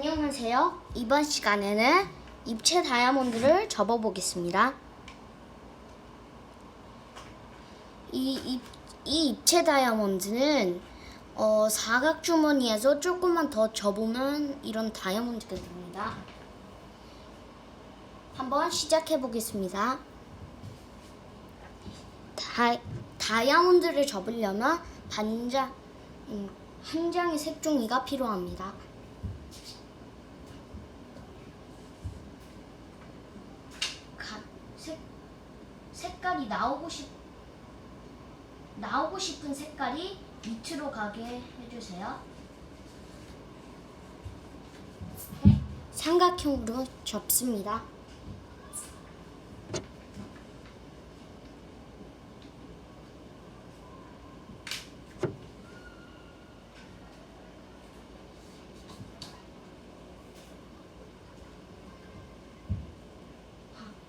안녕하세요. 이번 시간에는 입체 다이아몬드를 접어보겠습니다. 이, 입, 이 입체 다이아몬드는 어, 사각 주머니에서 조금만 더 접으면 이런 다이아몬드가 됩니다. 한번 시작해 보겠습니다. 다, 다이아몬드를 접으려면 반장, 음, 한 장의 색종이가 필요합니다. 가, 색, 색깔이 나오고 싶 나오고 싶은 색깔이 밑으로 가게 해주세요. 네, 삼각형으로 접습니다.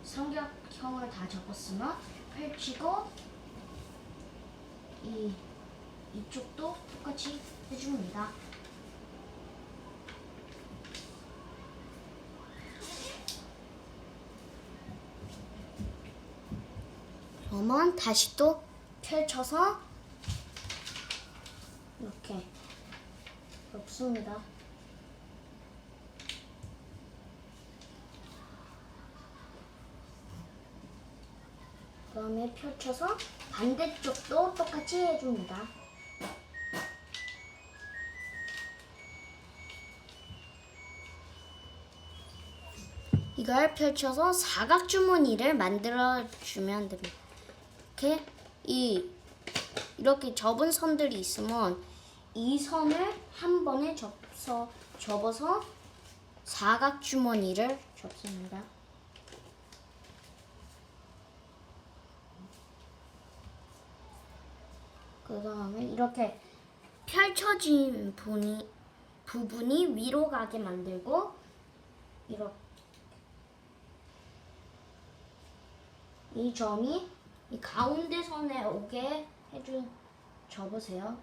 삼각형을 다 접었으면 펼치고 이 이쪽도 똑같이 해줍니다. 그러면 다시 또 펼쳐서 이렇게 접습니다. 다음에 펼쳐서 반대쪽도 똑같이 해줍니다. 이걸 펼쳐서 사각 주머니를 만들어 주면 됩니다. 이렇게 이 이렇게 접은 선들이 있으면 이 선을 한 번에 접서 접어서 사각 주머니를 접습니다. 그 다음에 이렇게 펼쳐진 분이, 부분이 위로 가게 만들고 이렇게 이 점이 이 가운데 선에 오게 해주 접으세요.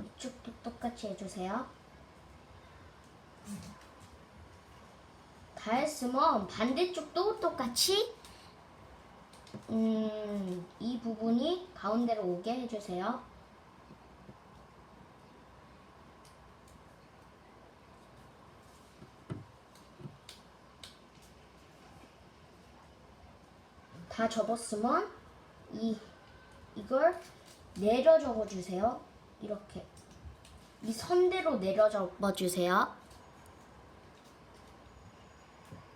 이쪽도 똑같이 해주세요. 다 했으면 반대쪽도 똑같이 음, 이 부분이 가운데로 오게 해주세요. 다 접었으면 이 이걸 내려 접어 주세요. 이렇게 이 선대로 내려 접어 주세요.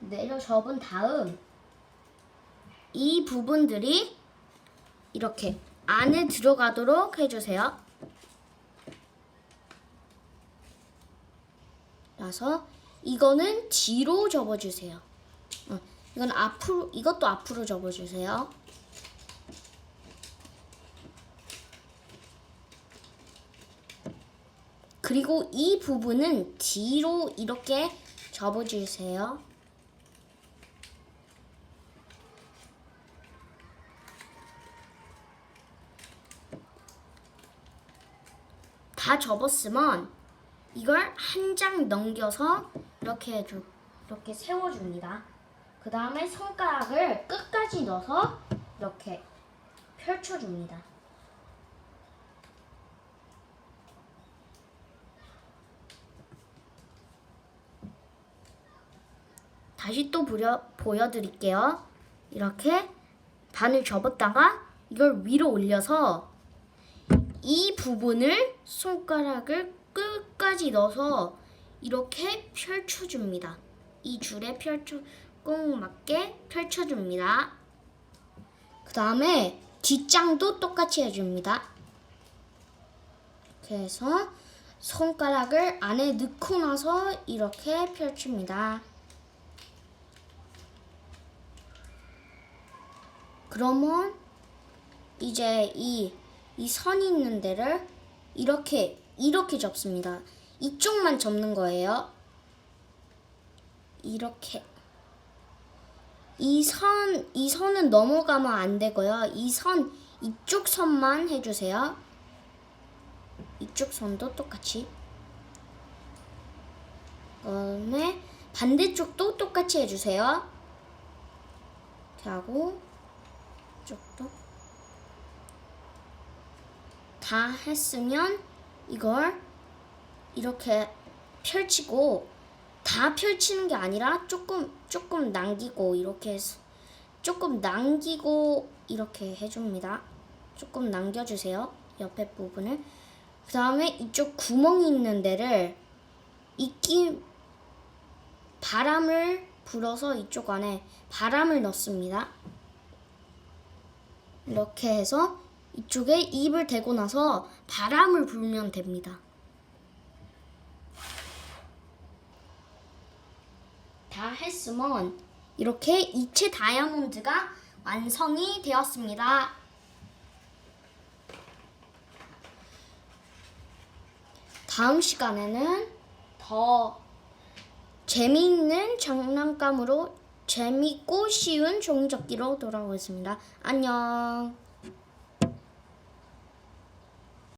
내려 접은 다음 이 부분들이 이렇게 안에 들어가도록 해주세요. 그래서 이거는 뒤로 접어주세요. 어, 이건 앞으로 이것도 앞으로 접어주세요. 그리고 이 부분은 뒤로 이렇게 접어주세요. 다 접었으면 이걸 한 장 넘겨서 이렇게 해주, 이렇게 세워줍니다. 그 다음에 손가락을 끝까지 넣어서 이렇게 펼쳐줍니다. 다시 또 보여, 보여드릴게요. 이렇게 반을 접었다가 이걸 위로 올려서 이 부분을 손가락을 끝까지 넣어서 이렇게 펼쳐줍니다. 이 줄에 펼쳐 꼭 맞게 펼쳐줍니다. 그 다음에 뒷장도 똑같이 해줍니다. 이렇게 해서 손가락을 안에 넣고 나서 이렇게 펼칩니다. 그러면 이제 이, 이 선이 있는 데를 이렇게, 이렇게 접습니다. 이쪽만 접는 거예요. 이렇게. 이 선, 이 선은 넘어가면 안 되고요. 이 선, 이쪽 선만 해주세요. 이쪽 손도 똑같이 그다음에 반대쪽도 똑같이 해주세요. 이렇게 하고 이쪽도 다 했으면 이걸 이렇게 펼치고 다 펼치는 게 아니라 조금 조금 남기고 이렇게 조금 남기고 이렇게 해줍니다. 조금 남겨주세요. 옆에 부분을. 그 다음에 이쪽 구멍이 있는 데를 이끼 바람을 불어서 이쪽 안에 바람을 넣습니다. 이렇게 해서 이쪽에 입을 대고 나서 바람을 불면 됩니다. 다 했으면 이렇게 이체 다이아몬드가 완성이 되었습니다. 다음 시간에는 더 재미있는 장난감으로 재밌고 쉬운 종이접기로 돌아오겠습니다. 안녕.